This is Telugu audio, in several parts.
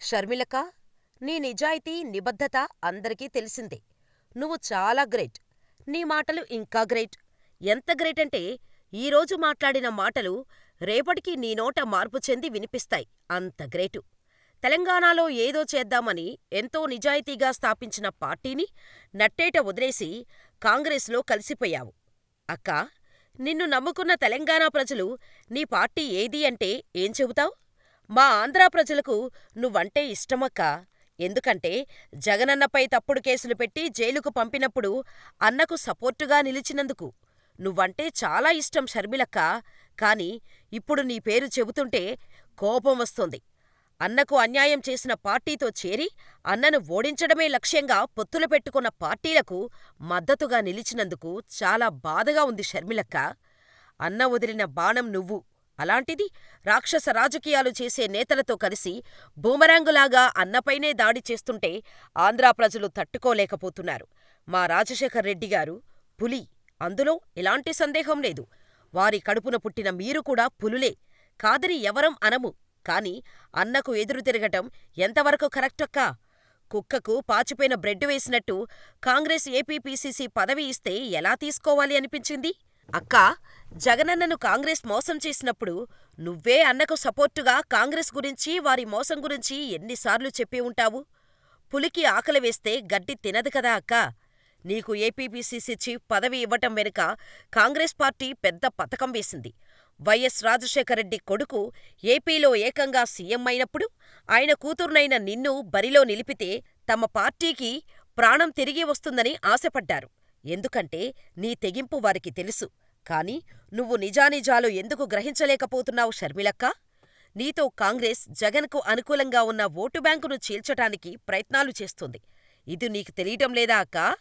షర్మిలక్క, నీ నిజాయితీ, నిబద్ధత అందరికీ తెలిసిందే. నువ్వు చాలా గ్రేట్. నీ మాటలు ఇంకా గ్రేట్. ఎంత గ్రేట్ అంటే ఈ ఈరోజు మాట్లాడిన మాటలు రేపటికి నీ నోట మార్పు చెంది వినిపిస్తాయి అంత గ్రేటు. తెలంగాణలో ఏదో చేద్దామని ఎంతో నిజాయితీగా స్థాపించిన పార్టీని నట్టేట వదిలేసి కాంగ్రెస్లో కలిసిపోయావు. అక్కా, నిన్ను నమ్ముకున్న తెలంగాణ ప్రజలు నీ పార్టీ ఏది అంటే ఏం చెబుతావ్? మా ఆంధ్రా ప్రజలకు నువ్వంటే ఇష్టమక్కా. ఎందుకంటే జగనన్నపై తప్పుడు కేసులు పెట్టి జైలుకు పంపినప్పుడు అన్నకు సపోర్టుగా నిలిచినందుకు. నువ్వంటే చాలా ఇష్టం షర్మిలక్కా. కాని ఇప్పుడు నీ పేరు చెబుతుంటే కోపం వస్తోంది. అన్నకు అన్యాయం చేసిన పార్టీతో చేరి అన్నను ఓడించడమే లక్ష్యంగా పొత్తులు పెట్టుకున్న పార్టీలకు మద్దతుగా నిలిచినందుకు చాలా బాధగా ఉంది షర్మిలక్కా. అన్న వదిలిన బాణం నువ్వు. అలాంటిది రాక్షస రాజకీయాలు చేసే నేతలతో కలిసి బూమరాంగులాగా అన్నపైనే దాడి చేస్తుంటే ఆంధ్రా ప్రజలు తట్టుకోలేకపోతున్నారు. మా రాజశేఖర్ రెడ్డిగారు పులి. అందులో ఎలాంటి సందేహం లేదు. వారి కడుపున పుట్టిన మీరు కూడా పులులే. కాదని ఎవరం అనము. కాని అన్నకు ఎదురు తిరగటం ఎంతవరకు కరెక్టక్కా? కుక్కకు పాచిపోయిన బ్రెడ్డు వేసినట్టు కాంగ్రెస్ ఏపీపీసీసీ పదవి ఇస్తే ఎలా తీసుకోవాలి అనిపించింది? అక్కా, జగనన్నను కాంగ్రెస్ మోసం చేసినప్పుడు నువ్వే అన్నకు సపోర్టుగా కాంగ్రెస్ గురించి, వారి మోసం గురించి ఎన్నిసార్లు చెప్పి ఉంటావు? పులికి ఆకలివేస్తే గడ్డి తినదు కదా అక్కా! నీకు ఏపీపీసీసీ చీఫ్ పదవి ఇవ్వటం వెనుక కాంగ్రెస్ పార్టీ పెద్ద పథకం వేసింది. వైఎస్ రాజశేఖరరెడ్డి కొడుకు ఏపీలో ఏకంగా సీఎం అయినప్పుడు ఆయన కూతుర్నైన నిన్ను బరిలో నిలిపితే తమ పార్టీకి ప్రాణం తిరిగి వస్తుందని ఆశపడ్డారు. ఎందుకంటే నీ తెగింపు వారికి తెలుసు. కాని నువ్వు నిజానిజాలు ఎందుకు గ్రహించలేకపోతున్నావు షర్మిలక్కా? నీతో కాంగ్రెస్ జగన్కు అనుకూలంగా ఉన్న ఓటు బ్యాంకును చీల్చటానికి ప్రయత్నాలు చేస్తోంది. ఇది నీకు తెలియటం లేదా అక్కా?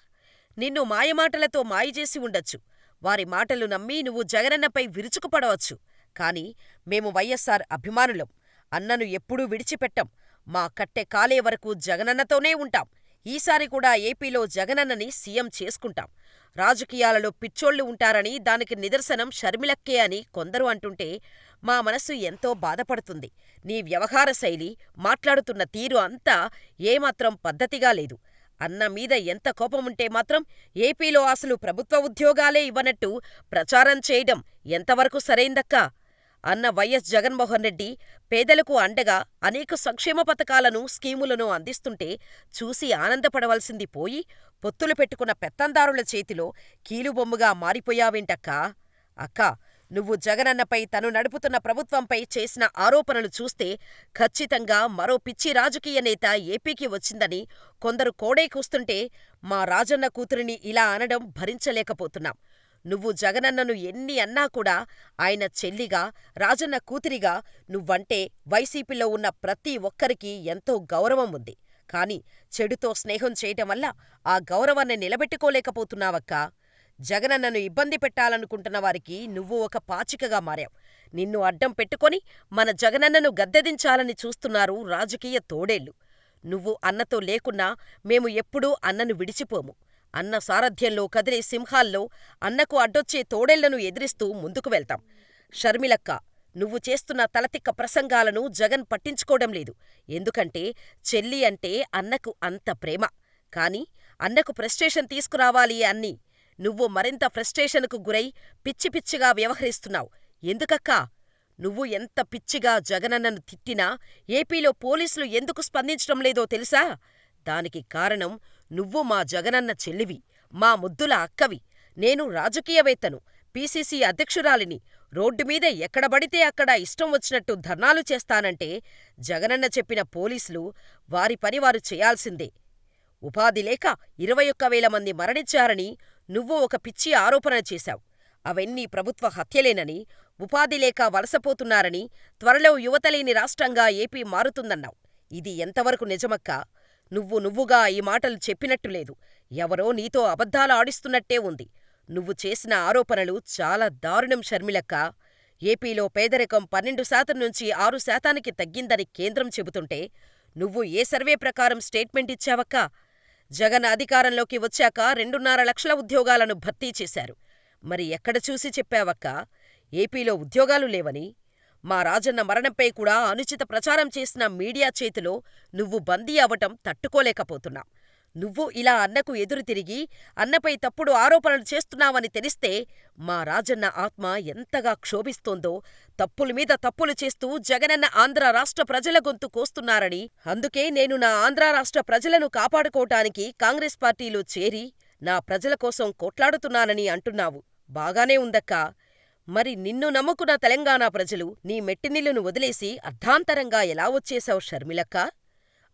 నిన్ను మాయమాటలతో మాయచేసి ఉండొచ్చు. వారి మాటలు నమ్మి నువ్వు జగనన్నపై విరుచుకుపడవచ్చు. కాని మేము వైఎస్సార్ అభిమానులం. అన్నను ఎప్పుడూ విడిచిపెట్టం. మా కట్టె కాలే వరకు జగనన్నతోనే ఉంటాం. ఈసారి కూడా ఏపీలో జగనన్నని సీఎం చేసుకుంటాం. రాజకీయాలలో పిచ్చోళ్ళు ఉంటారని దానికి నిదర్శనం షర్మిలక్కే అని కొందరు అంటుంటే మా మనసు ఎంతో బాధపడుతుంది. నీ వ్యవహార శైలి, మాట్లాడుతున్న తీరు అంతా ఏమాత్రం పద్ధతిగా లేదు. అన్న మీద ఎంత కోపముంటే మాత్రం ఏపీలో అసలు ప్రభుత్వ ఉద్యోగాలే ఇవ్వనట్టు ప్రచారం చేయడం ఎంతవరకు సరైందక్కా? అన్న వైఎస్ జగన్మోహన్ రెడ్డి పేదలకు అండగా అనేక సంక్షేమ పథకాలను, స్కీములను అందిస్తుంటే చూసి ఆనందపడవలసింది పోయి పొత్తులు పెట్టుకున్న పెత్తందారుల చేతిలో కీలుబొమ్మగా మారిపోయావేంటక్కా? అక్కా, నువ్వు జగనన్నపై తను నడుపుతున్న ప్రభుత్వంపై చేసిన ఆరోపణలు చూస్తే ఖచ్చితంగా మరో పిచ్చి రాజకీయ నేత ఏపీకి వచ్చిందని కొందరు కోడై కూస్తుంటే మా రాజన్న కూతురిని ఇలా అనడం భరించలేకపోతున్నాం. నువ్వు జగనన్నను ఎన్ని అన్నా కూడా ఆయన చెల్లిగా, రాజన్న కూతురిగా నువ్వంటే వైసీపీలో ఉన్న ప్రతి ఒక్కరికీ ఎంతో గౌరవం ఉంది. కాని చెడుతో స్నేహం చేయటం వల్ల ఆ గౌరవాన్ని నిలబెట్టుకోలేకపోతున్నావక్కా. జగనన్నను ఇబ్బంది పెట్టాలనుకుంటున్న వారికి నువ్వు ఒక పాచికగా మారావ్. నిన్ను అడ్డం పెట్టుకొని మన జగనన్నను గద్దెదించాలని చూస్తున్నారు రాజకీయ తోడేళ్ళు. నువ్వు అన్నతో లేకున్నా మేము ఎప్పుడూ అన్నను విడిచిపోము. అన్న సారథ్యంలో కదిలే సింహాల్లో అన్నకు అడ్డొచ్చే తోడేళ్ళను ఎదిరిస్తూ ముందుకు వెళ్తాం. షర్మిలక్కా, నువ్వు చేస్తున్న తలతిక్క ప్రసంగాలను జగన్ పట్టించుకోవడం లేదు. ఎందుకంటే చెల్లి అంటే అన్నకు అంత ప్రేమ. కాని అన్నకు ఫ్రస్ట్రేషన్ తీసుకురావాలి అన్ని నువ్వు మరింత ఫ్రస్ట్రేషన్కు గురై పిచ్చి పిచ్చిగా వ్యవహరిస్తున్నావ్. ఎందుకక్కా? నువ్వు ఎంత పిచ్చిగా జగనన్నను తిట్టినా ఏపీలో పోలీసులు ఎందుకు స్పందించటం లేదో తెలుసా? దానికి కారణం నువ్వు మా జగనన్న చెల్లివి. మా ముద్దుల అక్కవి. నేను రాజకీయవేత్తను. పీసీసీ అధ్యక్షురాలిని. రోడ్డుమీద ఎక్కడబడితే అక్కడ ఇష్టం వచ్చినట్టు ధర్నాలు చేస్తానంటే జగనన్న చెప్పిన పోలీసులు వారి పని వారు చేయాల్సిందే. ఉపాధి లేక ఇరవై ఒక్క వేల మంది మరణించారని నువ్వు ఒక పిచ్చి ఆరోపణ చేశావు అవన్నీ ప్రభుత్వ హత్యలేనని, ఉపాధి లేక వలసపోతున్నారని, త్వరలో యువతలేని రాష్ట్రంగా ఏపీ మారుతుందన్నావు ఇది ఎంతవరకు నిజమక్కా? నువ్వు నువ్వుగా ఈ మాటలు చెప్పినట్టు లేదు. ఎవరో నీతో అబద్ధాలు ఆడిస్తున్నట్టే ఉంది. నువ్వు చేసిన ఆరోపణలు చాలా దారుణం షర్మిలక్కా. ఏపీలో పేదరికం పన్నెండు శాతం నుంచి ఆరు శాతానికి తగ్గిందని కేంద్రం చెబుతుంటే నువ్వు ఏ సర్వే ప్రకారం స్టేట్మెంట్ ఇచ్చావక్కా? జగన్ అధికారంలోకి వచ్చాక రెండున్నర లక్షల ఉద్యోగాలను భర్తీ చేశారు. మరి ఎక్కడ చూసి చెప్పావక్కా? ఏపీలో ఉద్యోగాలు లేవని? మా రాజన్న మరణంపై కూడా అనుచిత ప్రచారం చేసిన మీడియా చేతిలో నువ్వు బందీ అవటం తట్టుకోలేకపోతున్నా. నువ్వు ఇలా అన్నకు ఎదురు తిరిగి, అన్నపై తప్పుడు ఆరోపణలు చేస్తున్నావని తెలిస్తే మా రాజన్న ఆత్మ ఎంతగా క్షోభిస్తోందో, తప్పుల మీద తప్పులు చేస్తూ జగనన్న ఆంధ్ర రాష్ట్ర ప్రజల గొంతు కోస్తున్నారని, అందుకే నేను నా ఆంధ్ర రాష్ట్ర ప్రజలను కాపాడుకోటానికి కాంగ్రెస్ పార్టీలో చేరి, నా ప్రజల కోసం కొట్లాడుతున్నానని అంటున్నావు. బాగానే ఉందక్కా! మరి నిన్ను నమ్ముకున్న తెలంగాణ ప్రజలు నీ మెట్టినిల్లును వదిలేసి అర్ధాంతరంగా ఎలా వచ్చేశావు షర్మిలక్కా?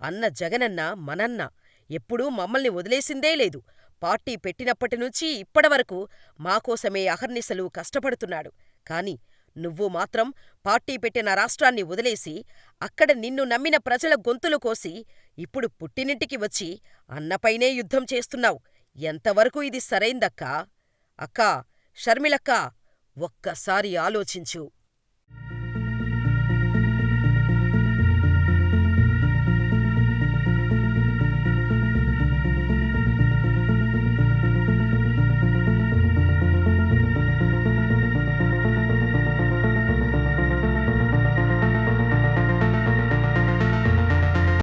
అన్న జగనన్న మనన్న ఎప్పుడూ మమ్మల్ని వదిలేసిందే లేదు. పార్టీ పెట్టినప్పటినుంచీ ఇప్పటివరకు మాకోసమే అహర్నిశలు కష్టపడుతున్నాడు. కాని నువ్వు మాత్రం పార్టీ పెట్టిన రాష్ట్రాన్ని వదిలేసి, అక్కడ నిన్ను నమ్మిన ప్రజల గొంతులు కోసి, ఇప్పుడు పుట్టినింటికి వచ్చి అన్నపైనే యుద్ధం చేస్తున్నావు. ఎంతవరకు ఇది సరైందక్కా? అక్కా, షర్మిలక్కా! ఒక్కసారి ఆలోచించు.